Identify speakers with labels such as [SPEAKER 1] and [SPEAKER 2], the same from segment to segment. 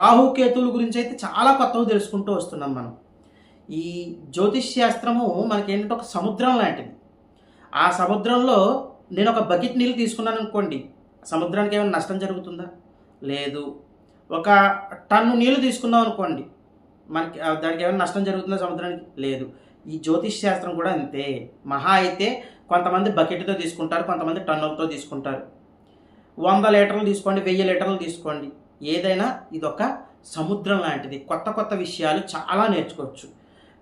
[SPEAKER 1] రాహుకేతువుల గురించి అయితే చాలా కొత్తవి తెలుసుకుంటూ వస్తున్నాం మనం. ఈ జ్యోతిష్ శాస్త్రము మనకి ఏంటంటే ఒక సముద్రం లాంటిది. ఆ సముద్రంలో నేను ఒక బకెట్ నీళ్ళు తీసుకున్నాను అనుకోండి సముద్రానికి ఏమైనా నష్టం జరుగుతుందా? లేదు. ఒక టన్ను నీళ్ళు తీసుకున్నాం అనుకోండి మనకి దానికి ఏమైనా నష్టం జరుగుతుందా సముద్రానికి? లేదు. ఈ జ్యోతిష్ శాస్త్రం కూడా అంతే. మహా అయితే కొంతమంది బకెట్తో తీసుకుంటారు కొంతమంది టన్నులతో తీసుకుంటారు. వంద లీటర్లు తీసుకోండి వెయ్యి లీటర్లు తీసుకోండి. ఏదైనా ఇదొక సముద్రం లాంటిది. కొత్త కొత్త విషయాలు చాలా నేర్చుకోవచ్చు.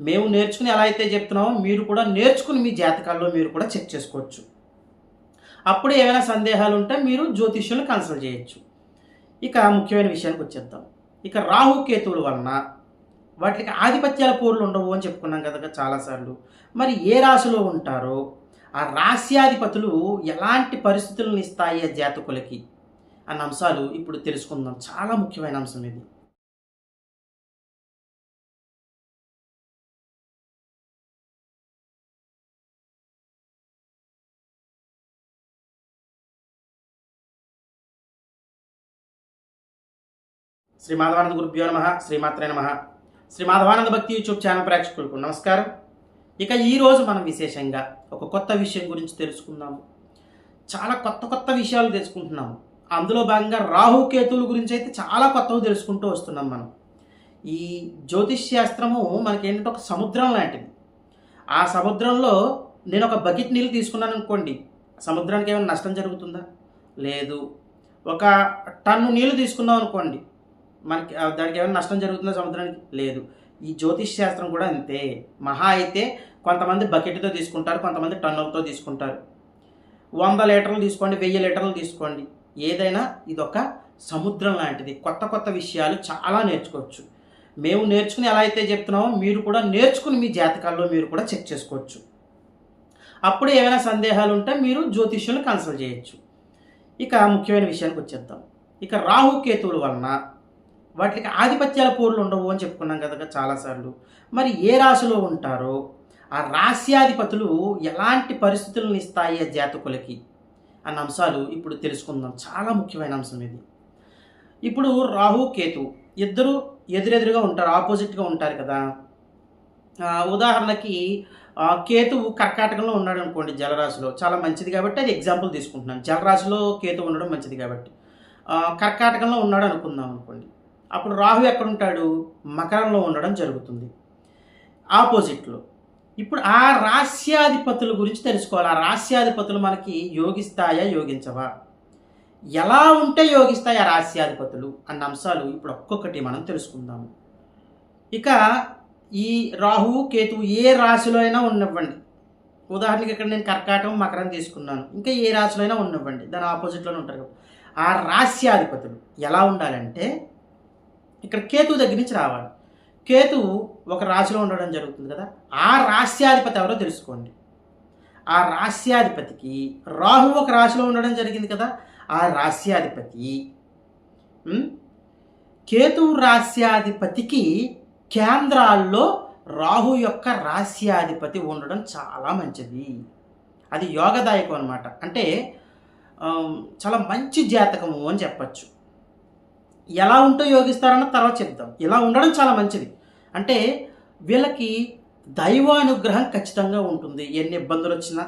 [SPEAKER 1] మేము నేర్చుకుని ఎలా అయితే చెప్తున్నామో మీరు కూడా నేర్చుకుని మీ జాతకాల్లో మీరు కూడా చెక్ చేసుకోవచ్చు. అప్పుడు ఏమైనా సందేహాలు ఉంటే మీరు జ్యోతిష్యులను కన్సల్ట్ చేయొచ్చు. ఇక ముఖ్యమైన విషయానికి వచ్చేద్దాం. ఇక రాహుకేతువుల వలన వాటికి ఆధిపత్యాల పోర్లు ఉండవు అని చెప్పుకున్నాం కదా చాలాసార్లు. మరి ఏ రాశిలో ఉంటారో ఆ రాశ్యాధిపతులు ఎలాంటి పరిస్థితులను ఇస్తాయి ఆ జాతకులకి? అన్న అంశాలు ఇప్పుడు తెలుసుకుందాం. చాలా ముఖ్యమైన అంశం ఇది. శ్రీ మాధవానంద గురుభ్యో నమ. శ్రీమాత్రే నమ. శ్రీ మాధవానంద భక్తి యూట్యూబ్ ఛానల్ ప్రేక్షకులకు నమస్కారం. ఇక ఈరోజు మనం విశేషంగా ఒక కొత్త విషయం గురించి తెలుసుకుందాము. చాలా కొత్త కొత్త విషయాలు తెలుసుకుంటున్నాము. అందులో భాగంగా రాహుకేతువుల గురించి అయితే చాలా కొత్తవి తెలుసుకుంటూ వస్తున్నాం మనం. ఈ జ్యోతిష్ శాస్త్రము మనకి ఏంటంటే ఒక సముద్రం లాంటిది. ఆ సముద్రంలో నేను ఒక బకెట్ నీళ్ళు తీసుకున్నాను అనుకోండి సముద్రానికి ఏమైనా నష్టం జరుగుతుందా? లేదు. ఒక టన్ను నీళ్ళు తీసుకున్నాం అనుకోండి మనకి దానికి ఏమైనా నష్టం జరుగుతుందా సముద్రానికి? లేదు. ఈ జ్యోతిష్ శాస్త్రం కూడా అంతే. మహా అయితే కొంతమంది బకెట్తో తీసుకుంటారు కొంతమంది టన్నులతో తీసుకుంటారు. వంద లీటర్లు తీసుకోండి వెయ్యి లీటర్లు తీసుకోండి. ఏదైనా ఇదొక సముద్రం లాంటిది. కొత్త కొత్త విషయాలు చాలా నేర్చుకోవచ్చు. మేము నేర్చుకుని ఎలా అయితే చెప్తున్నామో మీరు కూడా నేర్చుకుని మీ జాతకాల్లో మీరు కూడా చెక్ చేసుకోవచ్చు. అప్పుడు ఏమైనా సందేహాలు ఉంటే మీరు జ్యోతిష్యులను కన్సల్ట్ చేయొచ్చు. ఇక ముఖ్యమైన విషయానికి వచ్చేద్దాం. ఇక రాహుకేతువుల వలన వాటికి ఆధిపత్యాల పోర్లు ఉండవు అని చెప్పుకున్నాం కదా చాలాసార్లు. మరి ఏ రాశిలో ఉంటారో ఆ రాశ్యాధిపతులు ఎలాంటి పరిస్థితులను ఇస్తాయి ఆ జాతకులకి? అన్న అంశాలు ఇప్పుడు తెలుసుకుందాం. చాలా ముఖ్యమైన అంశం ఇది. ఇప్పుడు రాహు కేతు ఇద్దరు ఎదురెదురుగా ఉంటారు ఆపోజిట్గా ఉంటారు కదా. ఉదాహరణకి కేతువు కర్కాటకంలో ఉన్నాడు అనుకోండి జలరాశిలో. చాలా మంచిది కాబట్టి అది ఎగ్జాంపుల్ తీసుకుంటున్నాను. జలరాశిలో కేతు ఉండడం మంచిది కాబట్టి. కర్కాటకంలో ఉన్నాడు అనుకుందాం అనుకోండి. అప్పుడు రాహు ఎక్కడ ఉంటాడు మకరంలో ఉండడం జరుగుతుంది. ఆపోజిట్లో. ఇప్పుడు ఆ రాస్యాధిపతుల గురించి తెలుసుకోవాలి. ఆ రాస్యాధిపతులు మనకి యోగిస్తాయా యోగించవా? ఎలా ఉంటే యోగిస్తాయి ఆ రాస్యాధిపతులు అన్న అంశాలు ఇప్పుడు ఒక్కొక్కటి మనం తెలుసుకుందాము ఇక ఈ రాహు కేతు ఏ రాశిలో అయినా ఉన్నవ్వండి. ఉదాహరణకి ఇక్కడ నేను కర్కాటకం మకరం తీసుకున్నాను. ఇంకా ఏ రాశిలో అయినా ఉన్నవ్వండి. దాని ఆపోజిట్లోనే ఉంటారు ఆ రాస్యాధిపతులు ఎలా ఉండాలంటే ఇక్కడ కేతు దగ్గర నుంచి రావాలి. కేతు ఒక రాశిలో ఉండడం జరుగుతుంది కదా ఆ రాస్యాధిపతి ఎవరో తెలుసుకోండి. ఆ రాస్యాధిపతికి రాహు ఒక రాశిలో ఉండడం జరిగింది కదా ఆ రాస్యాధిపతి కేతువు కేతు రాస్యాధిపతికి కేంద్రాల్లో రాహు యొక్క రాస్యాధిపతి ఉండడం చాలా మంచిది. అది యోగదాయకం అనమాట అంటే చాలా మంచి జాతకము అని చెప్పచ్చు. ఎలా ఉంటూ యోగిస్తారన్న తర్వాత చెప్దాం. ఇలా ఉండడం చాలా మంచిది. అంటే వీళ్ళకి దైవానుగ్రహం ఖచ్చితంగా ఉంటుంది. ఎన్ని ఇబ్బందులు వచ్చినా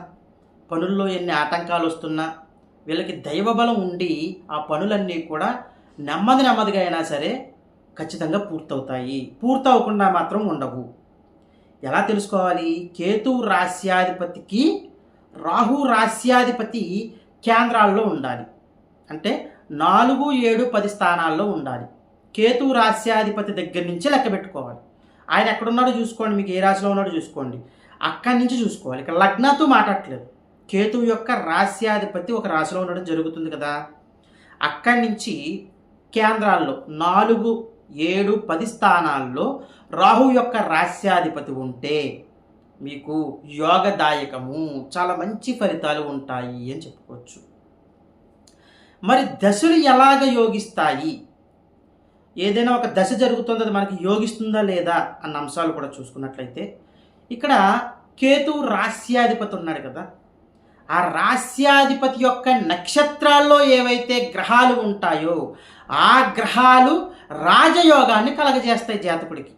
[SPEAKER 1] పనుల్లో ఎన్ని ఆటంకాలు వస్తున్నా వీళ్ళకి దైవబలం ఉండి ఆ పనులన్నీ కూడా నెమ్మది నెమ్మదిగా అయినా సరే ఖచ్చితంగా పూర్తవుతాయి. పూర్తవకుండా మాత్రం ఉండవు. ఎలా తెలుసుకోవాలి? కేతు రాస్యాధిపతికి రాహు రాస్యాధిపతి కేంద్రాల్లో ఉండాలి. అంటే నాలుగు ఏడు పది స్థానాల్లో ఉండాలి. కేతు రాస్యాధిపతి దగ్గర నుంచి లెక్క పెట్టుకోవాలి. ఆయన ఎక్కడున్నాడో చూసుకోండి మీకు ఏ రాశిలో ఉన్నాడో చూసుకోండి. అక్కడి నుంచి చూసుకోవాలి. ఇక లగ్నంతో మాట్లాడట్లేదు. కేతువు యొక్క రాస్యాధిపతి ఒక రాశిలో ఉండడం జరుగుతుంది కదా. అక్కడి నుంచి కేంద్రాల్లో నాలుగు ఏడు పది స్థానాల్లో రాహు యొక్క రాస్యాధిపతి ఉంటే మీకు యోగదాయకము చాలా మంచి ఫలితాలు ఉంటాయి అని చెప్పుకోవచ్చు. మరి దశలు ఎలాగ యోగిస్తాయి? ఏదైనా ఒక దశ జరుగుతుందో అది మనకి యోగిస్తుందా లేదా అన్న అంశాలు కూడా చూసుకున్నట్లయితే ఇక్కడ కేతు రాస్యాధిపతి ఉన్నాడు కదా. ఆ రాస్యాధిపతి యొక్క నక్షత్రాల్లో ఏవైతే గ్రహాలు ఉంటాయో ఆ గ్రహాలు రాజయోగాన్ని కలగజేస్తాయి జాతకుడికి.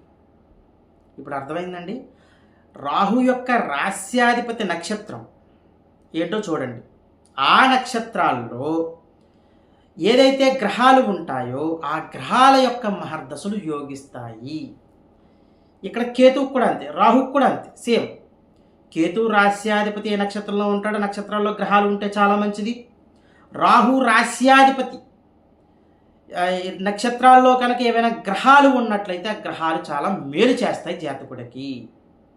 [SPEAKER 1] ఇప్పుడు అర్థమైందండి? రాహు యొక్క రాస్యాధిపతి నక్షత్రం ఏంటో చూడండి. ఆ నక్షత్రాల్లో ఏదైతే గ్రహాలు ఉంటాయో ఆ గ్రహాల యొక్క మహర్దశలు యోగిస్తాయి. ఇక్కడ కేతువు కూడా అంతే రాహు కూడా అంతే సేమ్. కేతు రాస్యాధిపతి ఏ నక్షత్రంలో ఉంటాడో నక్షత్రాల్లో గ్రహాలు ఉంటే చాలా మంచిది. రాహు రాస్యాధిపతి నక్షత్రాల్లో కనుక ఏవైనా గ్రహాలు ఉన్నట్లయితే ఆ గ్రహాలు చాలా మేలు చేస్తాయి జాతకుడికి.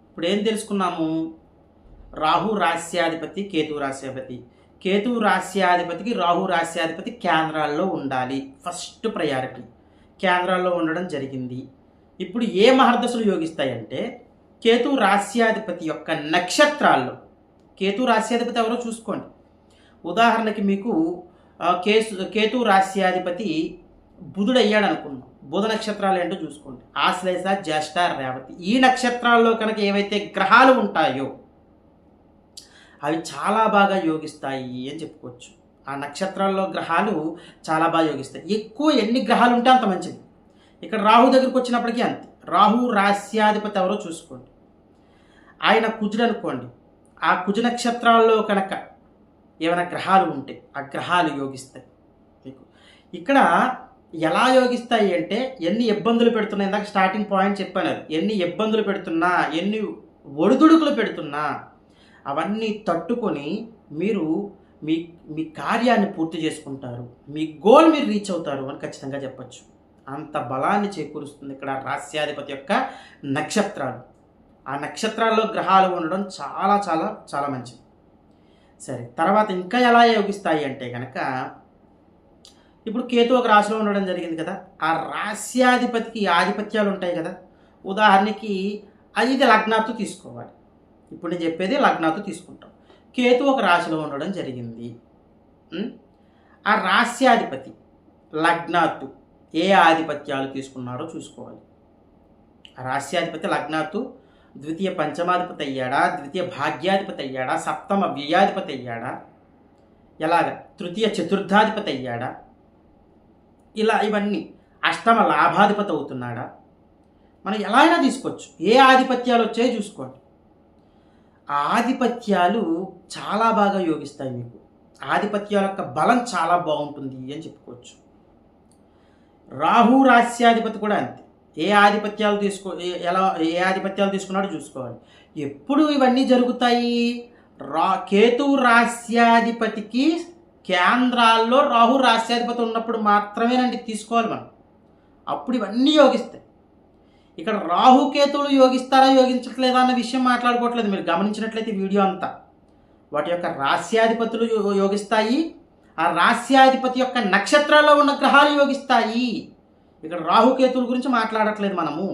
[SPEAKER 1] ఇప్పుడు ఏం తెలుసుకున్నాము? రాహు రాస్యాధిపతి కేతు రాస్యాధిపతి కేతు రాస్యాధిపతికి రాహు రాస్యాధిపతి కేంద్రాల్లో ఉండాలి. First priority. కేంద్రాల్లో ఉండడం జరిగింది. ఇప్పుడు ఏ మహర్దశలు యోగిస్తాయంటే కేతు రాస్యాధిపతి యొక్క నక్షత్రాల్లో. కేతు రాస్యాధిపతి ఎవరో చూసుకోండి. ఉదాహరణకి మీకు కేసు కేతు రాస్యాధిపతి బుధుడు అయ్యాడు అనుకున్నాం బుధ నక్షత్రాలు ఏంటో చూసుకోండి. ఆశ్లేష జ్యేష్ఠ రేవతి. ఈ నక్షత్రాల్లో కనుక ఏవైతే గ్రహాలు ఉంటాయో అవి చాలా బాగా యోగిస్తాయి అని చెప్పుకోవచ్చు. ఆ నక్షత్రాల్లో గ్రహాలు చాలా బాగా యోగిస్తాయి. ఎక్కువ ఎన్ని గ్రహాలు ఉంటే అంత మంచిది. ఇక్కడ రాహు దగ్గరికి వచ్చినప్పటికీ అంతే. రాహు రాస్యాధిపతి ఎవరో చూసుకోండి. ఆయన కుజుడు అనుకోండి. ఆ కుజ నక్షత్రాల్లో కనుక ఏమైనా గ్రహాలు ఉంటే ఆ గ్రహాలు యోగిస్తాయి. మీకు ఇక్కడ ఎలా యోగిస్తాయి అంటే ఎన్ని ఇబ్బందులు పెడుతున్నాయి. ఇందాక స్టార్టింగ్ పాయింట్ చెప్పాను ఎన్ని ఇబ్బందులు పెడుతున్నా ఎన్ని ఒడిదుడుకులు పెడుతున్నా అవన్నీ తట్టుకొని మీరు మీ మీ కార్యాన్ని పూర్తి చేసుకుంటారు. మీ గోల్ మీరు రీచ్ అవుతారు అని ఖచ్చితంగా చెప్పచ్చు. అంత బలాన్ని చేకూరుస్తుంది ఇక్కడ రాస్యాధిపతి యొక్క నక్షత్రాలు. ఆ నక్షత్రాల్లో గ్రహాలు ఉండడం చాలా చాలా చాలా మంచిది. సరే తర్వాత ఇంకా ఎలా యోగిస్తాయి అంటే కనుక ఇప్పుడు కేతు ఒక రాశిలో ఉండడం జరిగింది కదా. ఆ రాస్యాధిపతికి ఆధిపత్యాలు ఉంటాయి కదా. ఉదాహరణకి అది లగ్నాలతో తీసుకోవాలి. ఇప్పుడు నేను చెప్పేది లగ్నాతో తీసుకుంటాం. కేతు ఒక రాశిలో ఉండడం జరిగింది. ఆ రాస్యాధిపతి లగ్నాతు ఏ ఆధిపత్యాలు తీసుకున్నారో చూసుకోవాలి. ఆ రాస్యాధిపతి లగ్నాతు ద్వితీయ పంచమాధిపతి అయ్యాడా? ద్వితీయ భాగ్యాధిపతి అయ్యాడా? సప్తమ వ్యయాధిపతి అయ్యాడా? ఎలాగ? తృతీయ చతుర్థాధిపతి అయ్యాడా? ఇలా ఇవన్నీ అష్టమ లాభాధిపతి అవుతున్నాడా? మనం ఎలా అయినా తీసుకోవచ్చు. ఏ ఆధిపత్యాలు వచ్చాయో చూసుకోండి ఆ ఆధిపత్యాలు చాలా బాగా యోగిస్తాయి మీకు. ఆధిపత్యాల యొక్క బలం చాలా బాగుంటుంది అని చెప్పుకోవచ్చు. రాహు రాస్యాధిపతి కూడా అంతే. ఏ ఆధిపత్యాలు తీసుకో ఏ- ఎలా ఏ ఆధిపత్యాలు తీసుకున్నాడో చూసుకోవాలి. ఎప్పుడు ఇవన్నీ జరుగుతాయి? రా కేతు రాస్యాధిపతికి కేంద్రాల్లో రాహు రాస్యాధిపతి ఉన్నప్పుడు మాత్రమేనండి తీసుకోవాలి మనం. అప్పుడు ఇవన్నీ యోగిస్తాయి. ఇక్కడ రాహుకేతువులు యోగిస్తారా యోగించట్లేదా అన్న విషయం మాట్లాడుకోవట్లేదు. మీరు గమనించినట్లయితే వీడియో అంతా. వాటి యొక్క రాస్యాధిపతులు యోగిస్తాయి. ఆ రాస్యాధిపతి యొక్క నక్షత్రాల్లో ఉన్న గ్రహాలు యోగిస్తాయి. ఇక్కడ రాహుకేతువుల గురించి మాట్లాడట్లేదు మనము.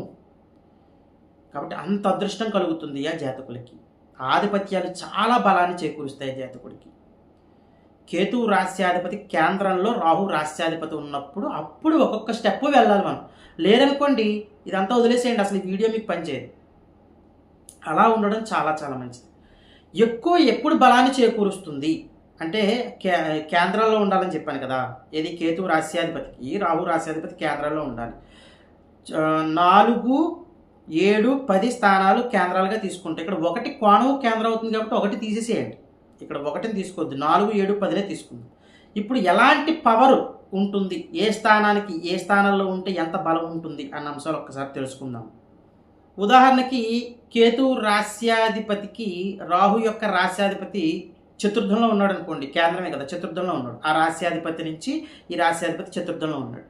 [SPEAKER 1] కాబట్టి అంత అదృష్టం కలుగుతుంది ఆ జాతకులకి. ఆధిపత్యాలు చాలా బలాన్ని చేకూరుస్తాయి జాతకుడికి. కేతువు రాస్యాధిపతి కేంద్రంలో రాహు రాస్యాధిపతి ఉన్నప్పుడు అప్పుడు ఒక్కొక్క స్టెప్ వెళ్ళాలి మనం. లేదనుకోండి ఇదంతా వదిలేసేయండి అసలు ఈ వీడియో మీకు పనిచేయదు అలా ఉండడం చాలా చాలా మంచిది. ఎక్కువ ఎప్పుడు బలాన్ని చేకూరుస్తుంది? అంటే కే కేంద్రంలో ఉండాలని చెప్పాను కదా ఏది కేతు రాస్యాధిపతికి రాహు రాస్యాధిపతి కేంద్రంలో ఉండాలి. నాలుగు ఏడు పది స్థానాలు కేంద్రాలుగా తీసుకుంటే ఇక్కడ ఒకటి కోణం కేంద్రం అవుతుంది కాబట్టి ఒకటి తీసేసేయండి. ఇక్కడ ఒకటిని తీసుకోవద్దు నాలుగు ఏడు పదినే తీసుకుంది. ఇప్పుడు ఎలాంటి పవర్ ఉంటుంది? ఏ స్థానానికి ఏ స్థానంలో ఉంటే ఎంత బలం ఉంటుంది? అన్న అంశాలు ఒక్కసారి తెలుసుకుందాం. ఉదాహరణకి కేతు రాస్యాధిపతికి రాహు యొక్క రాస్యాధిపతి చతుర్థంలో ఉన్నాడు అనుకోండి కేంద్రమే కదా చతుర్థంలో ఉన్నాడు. ఆ రాస్యాధిపతి నుంచి ఈ రాస్యాధిపతి చతుర్థంలో ఉన్నాడు.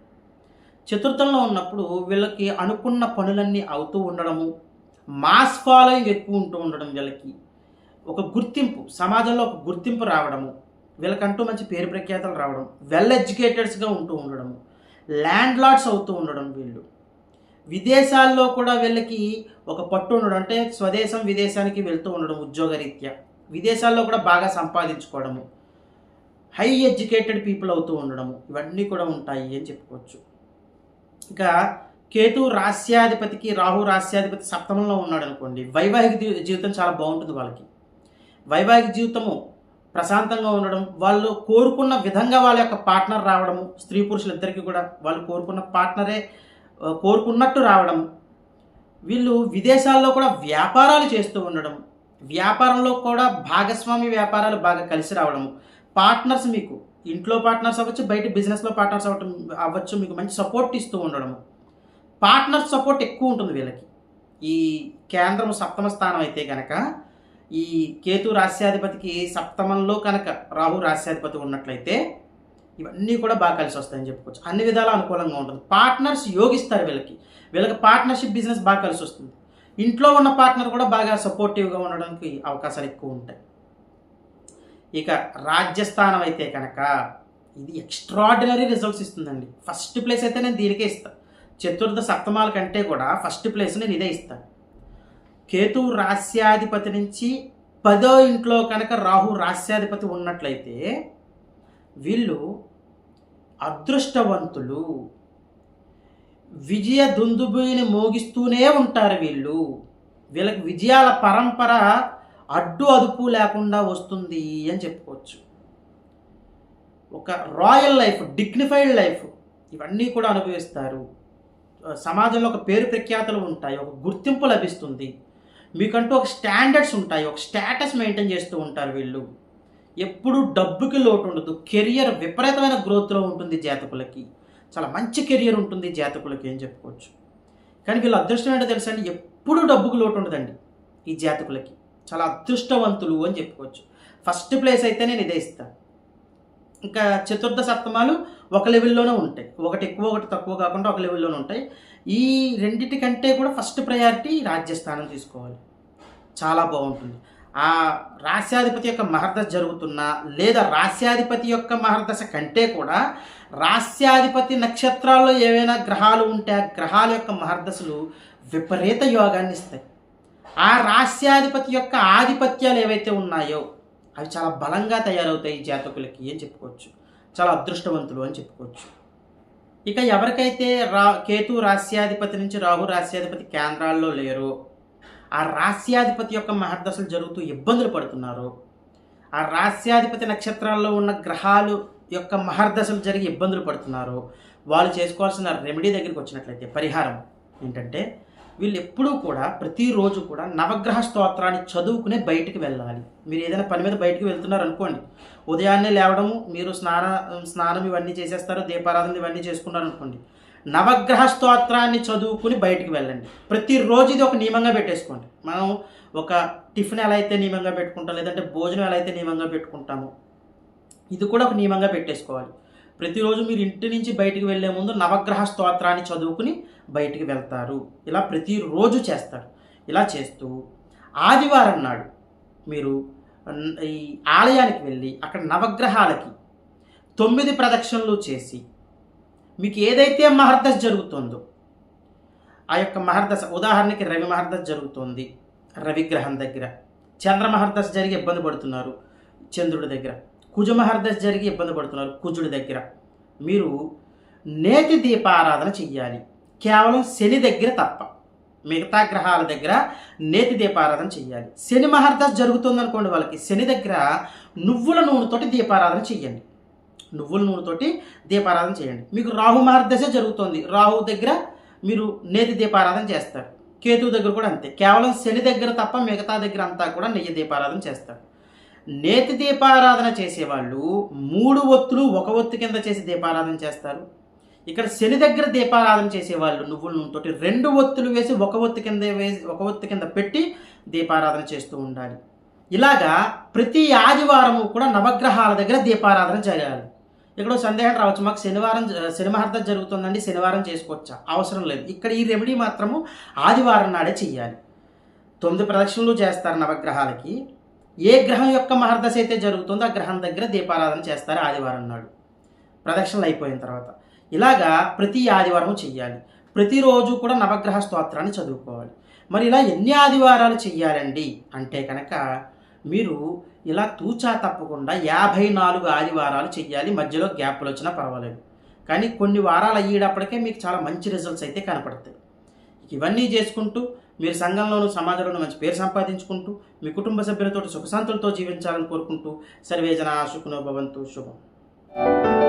[SPEAKER 1] చతుర్థంలో ఉన్నప్పుడు వీళ్ళకి అనుకున్న పనులన్నీ అవుతూ ఉండడము మాస్ ఫాలోయింగ్ ఎక్కువ ఉంటూ ఉండడం వీళ్ళకి. ఒక గుర్తింపు సమాజంలో ఒక గుర్తింపు రావడము వీళ్ళకంటూ మంచి పేరు ప్రఖ్యాతలు రావడం వెల్ ఎడ్యుకేటెడ్స్గా ఉంటూ ఉండడము ల్యాండ్ లార్డ్స్ అవుతూ ఉండడం వీళ్ళు. విదేశాల్లో కూడా వీళ్ళకి ఒక పట్టు ఉండడం అంటే స్వదేశం విదేశానికి వెళ్తూ ఉండడం ఉద్యోగరీత్యా. విదేశాల్లో కూడా బాగా సంపాదించుకోవడము హై ఎడ్యుకేటెడ్ పీపుల్ అవుతూ ఉండడము ఇవన్నీ కూడా ఉంటాయి అని చెప్పుకోవచ్చు. ఇంకా కేతు రాస్యాధిపతికి రాహు రాస్యాధిపతి సప్తమంలో ఉన్నాడు అనుకోండి వైవాహిక జీవితం చాలా బాగుంటుంది వాళ్ళకి. వైవాహిక జీవితము ప్రశాంతంగా ఉండడం వాళ్ళు కోరుకున్న విధంగా వాళ్ళ యొక్క పార్ట్నర్ రావడము స్త్రీ పురుషులు కూడా వాళ్ళు కోరుకున్న పార్ట్నరే కోరుకున్నట్టు రావడం వీళ్ళు విదేశాల్లో కూడా వ్యాపారాలు చేస్తూ ఉండడం వ్యాపారంలో కూడా భాగస్వామి వ్యాపారాలు బాగా కలిసి రావడం పార్ట్నర్స్ మీకు ఇంట్లో పార్ట్నర్స్ అవ్వచ్చు బయట బిజినెస్లో పార్ట్నర్స్ అవ్వటం అవ్వచ్చు మీకు మంచి సపోర్ట్ ఇస్తూ ఉండడం పార్ట్నర్ సపోర్ట్ ఎక్కువ ఉంటుంది వీళ్ళకి. ఈ కేంద్రం సప్తమ స్థానం అయితే కనుక ఈ కేతు రాస్యాధిపతికి సప్తమంలో కనుక రాహు రాస్యాధిపతి ఉన్నట్లయితే ఇవన్నీ కూడా బాగా కలిసి వస్తాయని చెప్పుకోవచ్చు. అన్ని విధాలా అనుకూలంగా ఉంటుంది. పార్ట్నర్స్ యోగిస్తారు వీళ్ళకి. వీళ్ళకి పార్ట్నర్షిప్ బిజినెస్ బాగా కలిసి వస్తుంది. ఇంట్లో ఉన్న పార్ట్నర్ కూడా బాగా సపోర్టివ్గా ఉండడానికి అవకాశాలు ఎక్కువ ఉంటాయి. ఇక రాజ్యస్థానం అయితే కనుక ఇది ఎక్స్ట్రాడినరీ రిజల్ట్స్ ఇస్తుందండి. ఫస్ట్ ప్లేస్ అయితే నేను దీనికే ఇస్తాను చతుర్థ సప్తమాల కంటే కూడా ఫస్ట్ ప్లేస్ నేను ఇదే ఇస్తాను కేతువు రాస్యాధిపతి నుంచి పదో ఇంట్లో కనుక రాహు రాస్యాధిపతి ఉన్నట్లయితే వీళ్ళు అదృష్టవంతులు. విజయ దుందుబుని మోగిస్తూనే ఉంటారు వీళ్ళు. వీళ్ళకి విజయాల పరంపర అడ్డు అదుపు లేకుండా వస్తుంది అని చెప్పుకోవచ్చు. ఒక రాయల్ లైఫ్ డిగ్నిఫైడ్ లైఫ్ ఇవన్నీ కూడా అనుభవిస్తారు. సమాజంలో ఒక పేరు ప్రఖ్యాతలు ఉంటాయి ఒక గుర్తింపు లభిస్తుంది. మీకంటూ ఒక స్టాండర్డ్స్ ఉంటాయి ఒక స్టేటస్ మెయింటైన్ చేస్తూ ఉంటారు వీళ్ళు. ఎప్పుడు డబ్బుకి లోటు ఉండదు కెరియర్ విపరీతమైన గ్రోత్లో ఉంటుంది జాతకులకి. చాలా మంచి కెరియర్ ఉంటుంది జాతకులకి ఏం చెప్పుకోవచ్చు. కానీ వీళ్ళ అదృష్టం ఏంటో తెలుసా అండి? ఎప్పుడు డబ్బుకు లోటు ఉండదండి ఈ జాతకులకి. చాలా అదృష్టవంతులు అని చెప్పుకోవచ్చు. ఫస్ట్ ప్లేస్ అయితే నేను ఇదే ఇస్తాను ఇంకా చతుర్థ సప్తమాలు ఒక లెవెల్లోనే ఉంటాయి. ఒకటి ఎక్కువ ఒకటి తక్కువ కాకుండా ఒక లెవెల్లోనే ఉంటాయి. ఈ రెండిటికంటే కూడా ఫస్ట్ ప్రయారిటీ రాజ్యస్థానం తీసుకోవాలి. చాలా బాగుంటుంది. ఆ రాస్యాధిపతి యొక్క మహర్దశ జరుగుతున్నా లేదా రాస్యాధిపతి యొక్క మహర్దశ కంటే కూడా రాస్యాధిపతి నక్షత్రాల్లో ఏవైనా గ్రహాలు ఉంటే ఆ గ్రహాల యొక్క మహర్దశలు విపరీత యోగాన్ని ఇస్తాయి. ఆ రాస్యాధిపతి యొక్క ఆధిపత్యాలు ఏవైతే ఉన్నాయో అవి చాలా బలంగా తయారవుతాయి జాతకులకి అని చెప్పుకోవచ్చు. చాలా అదృష్టవంతులు అని చెప్పుకోవచ్చు. ఇక ఎవరికైతే రా కేతు రాస్యాధిపతి నుంచి రాహు రాస్యాధిపతి కేంద్రాల్లో లేరు ఆ రాస్యాధిపతి యొక్క మహర్దశలు జరుగుతూ ఇబ్బందులు పడుతున్నారు. ఆ రాస్యాధిపతి నక్షత్రాల్లో ఉన్న గ్రహాలు యొక్క మహర్దశలు జరిగి ఇబ్బందులు పడుతున్నారు. వాళ్ళు చేసుకోవాల్సిన రెమెడీ దగ్గరికి వచ్చినట్లయితే పరిహారం ఏంటంటే వీళ్ళు ఎప్పుడూ కూడా ప్రతిరోజు కూడా నవగ్రహ స్తోత్రాన్ని చదువుకునే బయటికి వెళ్ళాలి. మీరు ఏదైనా పని మీద బయటికి వెళ్తున్నారు అనుకోండి ఉదయాన్నే లేవడము మీరు స్నాన స్నానం ఇవన్నీ చేసేస్తారు దీపారాధన ఇవన్నీ చేసుకున్నారు అనుకోండి. నవగ్రహ స్తోత్రాన్ని చదువుకుని బయటికి వెళ్ళండి. ప్రతిరోజు ఇది ఒక నియమంగా పెట్టేసుకోండి. మనం ఒక టిఫిన్ ఎలా అయితే నియమంగా పెట్టుకుంటాం లేదంటే భోజనం ఎలా అయితే నియమంగా పెట్టుకుంటామో ఇది కూడా ఒక నియమంగా పెట్టేసుకోవాలి. ప్రతిరోజు మీరు ఇంటి నుంచి బయటికి వెళ్ళే ముందు నవగ్రహ స్తోత్రాన్ని చదువుకుని బయటికి వెళ్తారు. ఇలా ప్రతిరోజు చేస్తారు. ఇలా చేస్తూ ఆదివారం నాడు మీరు ఈ ఆలయానికి వెళ్ళి అక్కడ నవగ్రహాలకి తొమ్మిది ప్రదక్షిణలు చేసి మీకు ఏదైతే మహర్దశ జరుగుతుందో ఆ యొక్క మహర్దశ ఉదాహరణకి రవి మహర్దశ జరుగుతుంది రవిగ్రహం దగ్గర. చంద్ర మహర్దశ జరిగి ఇబ్బంది పడుతున్నారు చంద్రుడి దగ్గర. కుజ మహర్దశ జరిగి ఇబ్బంది పడుతున్నారు కుజుడి దగ్గర. మీరు నేతి దీపారాధన చెయ్యాలి. కేవలం శని దగ్గర తప్ప. మిగతా గ్రహాల దగ్గర నేతి దీపారాధన చెయ్యాలి. శని మహర్దశ జరుగుతుందనుకోండి వాళ్ళకి. శని దగ్గర నువ్వుల నూనెతోటి దీపారాధన చెయ్యండి. నువ్వుల నూనెతోటి దీపారాధన చేయండి మీకు రాహు మహర్దశ జరుగుతుంది. రాహు దగ్గర మీరు నేతి దీపారాధన చేస్తారు. కేతు దగ్గర కూడా అంతే. కేవలం శని దగ్గర తప్ప మిగతా దగ్గర అంతా కూడా నెయ్యి దీపారాధన చేస్తారు. నేతి దీపారాధన చేసేవాళ్ళు మూడు ఒత్తులు ఒక ఒత్తు కింద చేసి దీపారాధన చేస్తారు. ఇక్కడ శని దగ్గర దీపారాధన చేసేవాళ్ళు నువ్వుల నూనెతోటి రెండు ఒత్తులు వేసి ఒక ఒత్తు కింద వేసి ఒక ఒత్తు కింద పెట్టి దీపారాధన చేస్తూ ఉండాలి. ఇలాగా ప్రతి ఆదివారము కూడా నవగ్రహాల దగ్గర దీపారాధన చేయాలి. ఇక్కడ సందేహం రావచ్చు. మాకు శనివారం జ- జరుగుతుందండి. శనివారం చేసుకోవచ్చా? అవసరం లేదు. ఇక్కడ ఈ రెమెడీ మాత్రము ఆదివారం నాడే చెయ్యాలి. తొమ్మిది ప్రదక్షిణలు చేస్తారు నవగ్రహాలకి. ఏ గ్రహం యొక్క మహర్దశ అయితే జరుగుతుందో ఆ గ్రహం దగ్గర దీపారాధన చేస్తారు ఆదివారం నాడు. ప్రదక్షిణలు అయిపోయిన తర్వాత. ఇలాగా ప్రతి ఆదివారం చెయ్యాలి. ప్రతిరోజు కూడా నవగ్రహ స్తోత్రాన్ని చదువుకోవాలి. మరి ఇలా ఎన్ని ఆదివారాలు చెయ్యాలండి? అంటే కనుక మీరు ఇలా తూచా తప్పకుండా యాభై నాలుగు ఆదివారాలు చెయ్యాలి. మధ్యలో గ్యాప్లు వచ్చినా పర్వాలేదు. కానీ కొన్ని వారాలు అయ్యేటప్పటికే మీకు చాలా మంచి రిజల్ట్స్ అయితే కనపడతాయి. ఇవన్నీ చేసుకుంటూ మీరు సంఘంలోనూ సమాజంలోనూ మంచి పేరు సంపాదించుకుంటూ మీ కుటుంబ సభ్యులతో సుఖశాంతులతో జీవించాలని కోరుకుంటూ సర్వేజన సుఖనో భవంతు. శుభం.